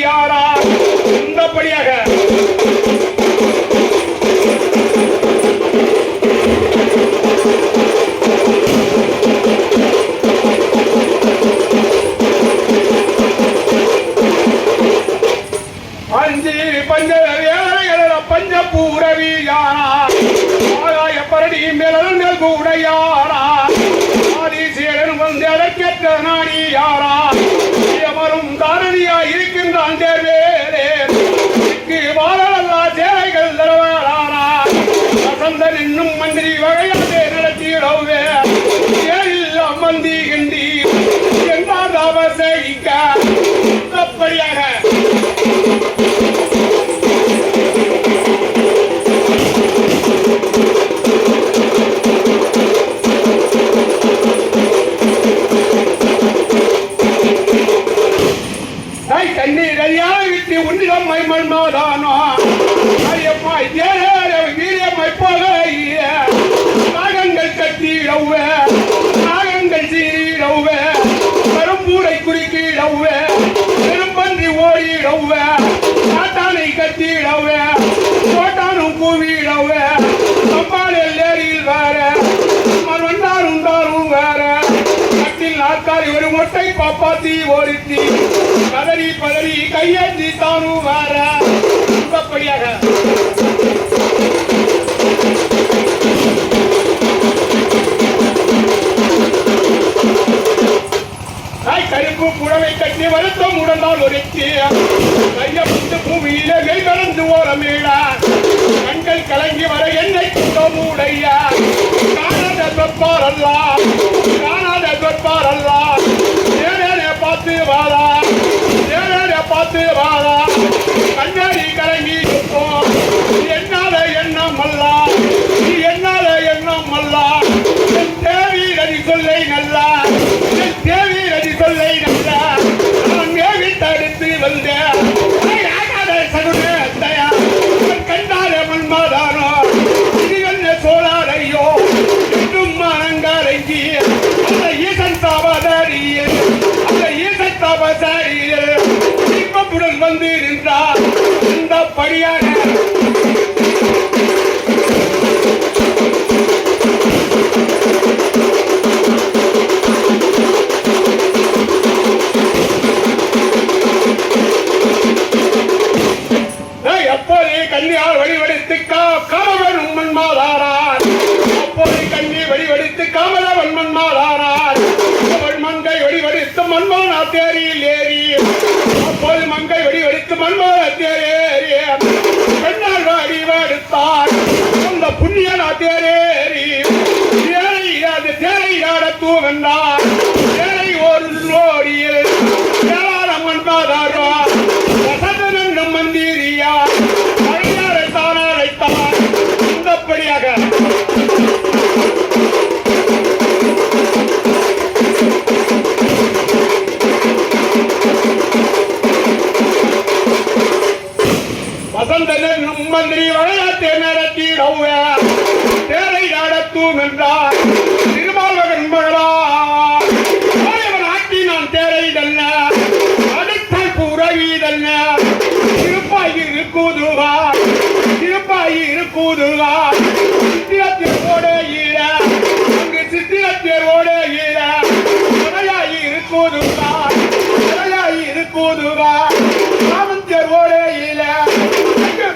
யாரா இந்தபடியாக அஞ்சு பஞ்ச பஞ்ச பூரவி யாரா ஆகாய பரடி மேலங்கள் கூட யாரா ஆதி சேரன் வந்து நாடி யாரா I'm dead. ஓசி ஓடித்தி. பதறி பதறி கையேந்தி தானும் வார. படியாக கருப்பு புடவை கட்டி வருத்தம் உடனால் ஒருத்தி. கையம் கொண்டார் ஏழை ஒரு நோடியில் ஏழாரம் கொண்டாதாரோ வசந்தனம் மந்திரியா அழைத்தார் அழைத்தார். இந்தப்படியாக. வசந்தனன் மந்திரி வளையத்தை நடத்தி தேரை நடத்தும் என்றார் திருமாவளவன் ஆட்டி நான் தேரைதல்ல அடுத்தால் புறவீதல்ல திருப்பாய் இருக்குதுவா திருப்பாய் இருக்குதுவா சித்திரத்தில் ஓடுகிற அங்கு சித்திரத்தில் ஓடுகிற முறையாய் இருக்குதுவா முறையாய் இருக்குதுவா ராமன் தேர் ஓடுகிற அங்கு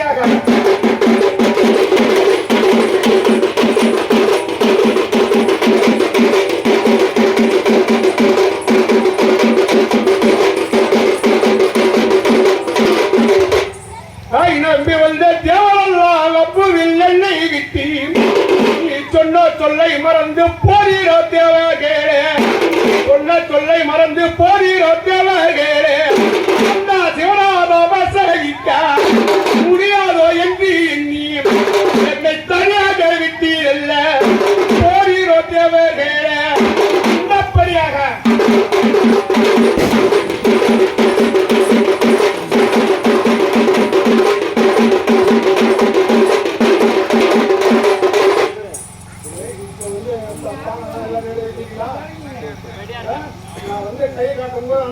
PH. நான் வந்து கையை காட்டும்போது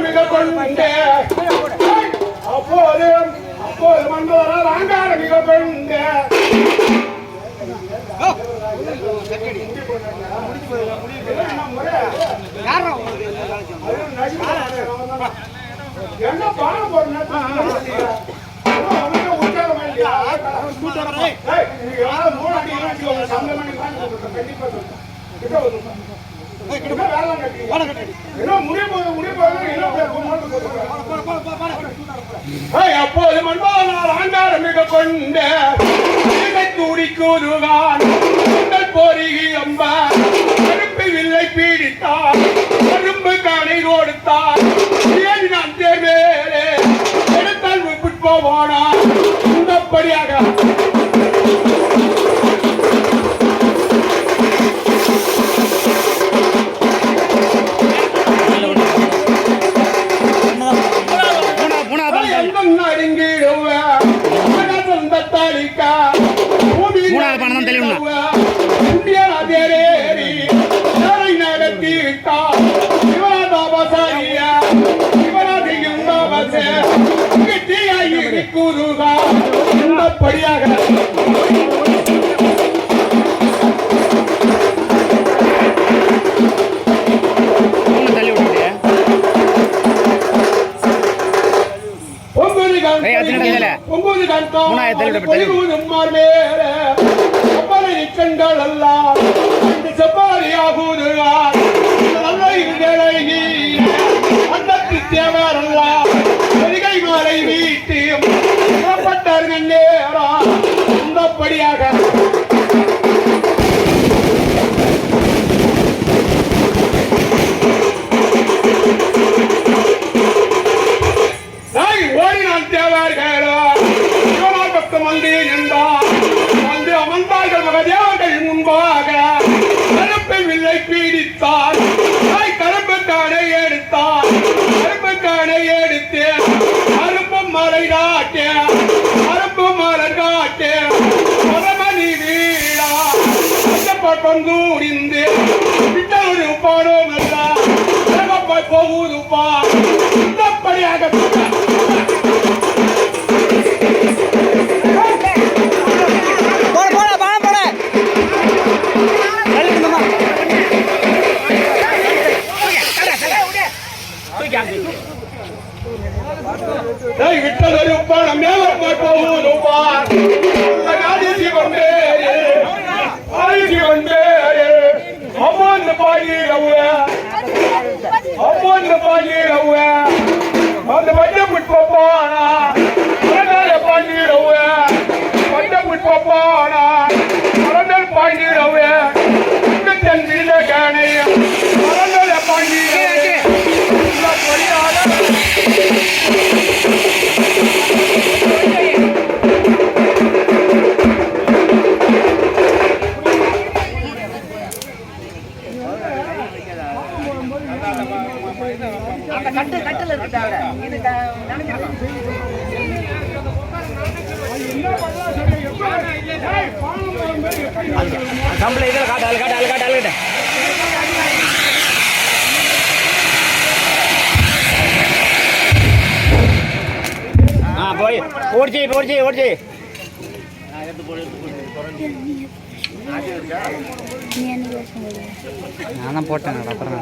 மிக கொண்டு அப்போது அப்போது மண்பலம் ஆண்டாறு மிக கொண்டு என்ன பாடம் அப்போது மண்பானால் ஆண்டார் மிக கொண்ட இதை தூடி கூறுகான் அம்பா கருப்பு வில்லை பீடித்தார் கரும்பு காணை கொடுத்தார் ஏன் நான் தேர்வேரே எடுத்தால் விட்டு போவானா இந்தப்படியாக மூணாவது பானம் தான் தெளிவுண்ணா. ஒன்பது கண்டம். பொலிவுதும்மார் மேல. செப்பலை செப்பாரியாகுதுவார் நல்ல இருதலை நீ அண்டத்து தேவரெல்லாம் பெருகை மாலை வீட்டு புறப்பட்டார்கள் நேரம் இந்தப்படியாக பக்கம் கூடிந்து விட்டொரு பாடோம் எல்லாம் போகுது பா. இந்தப்படியாக போட போட பானம் போட. தள்ளி நின்னுமா. ஏய், விட்டதொரு பணம் மேல போய் போகுது. ರವ್ವ ಅಮ್ಮನ ಬಾಲಿ ರವ್ವ ಒಂದು ಬಟ್ಟೆ ಬಿಟ್ಪಪ್ಪ ಅಣ್ಣ ஓடிச்சு ஓடிச்சு ஓடிச்சு. நான் போட்டேன் அப்புறம்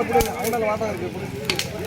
அப்புறம் அங்கே வாட்டம் இருக்கு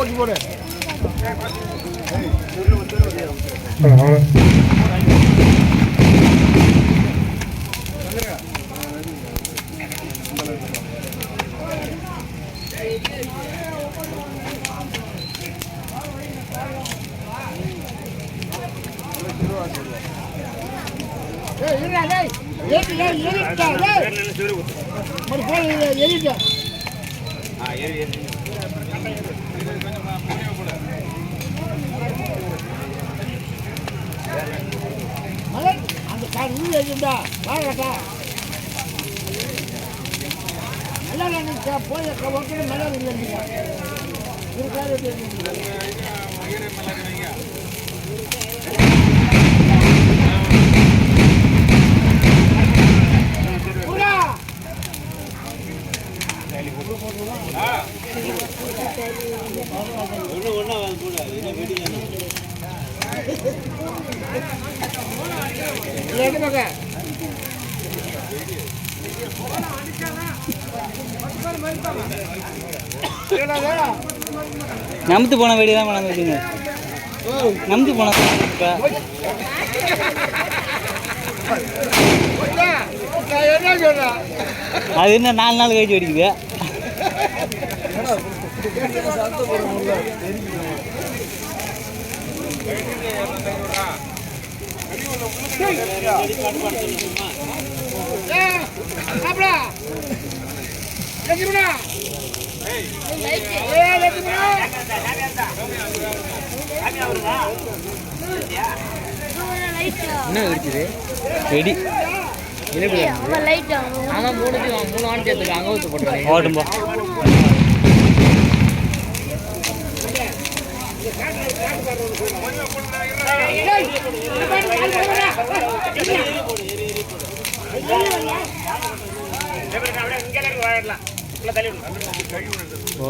ஓட்டி போடு ஏய் இருடா டேய் ஓடிச்சு ஓடிச்சு நீ என்னைக்கு வருஷம் போடுவ? நான் தான் போட்டேன் அப்புறம் போன வெடி தான் கொண்டாந்து வச்சுங்க நமுத்து போன இப்போ அது என்ன நாலு நாள் கழிச்சு வெடிக்குது என்ன வெடி. அவன் லைட் அவன் மூணு மூணு ஆண்டு எடுத்துக்க அங்கே ஊற்று போட்டுருவாங்க ஓட்டும் போ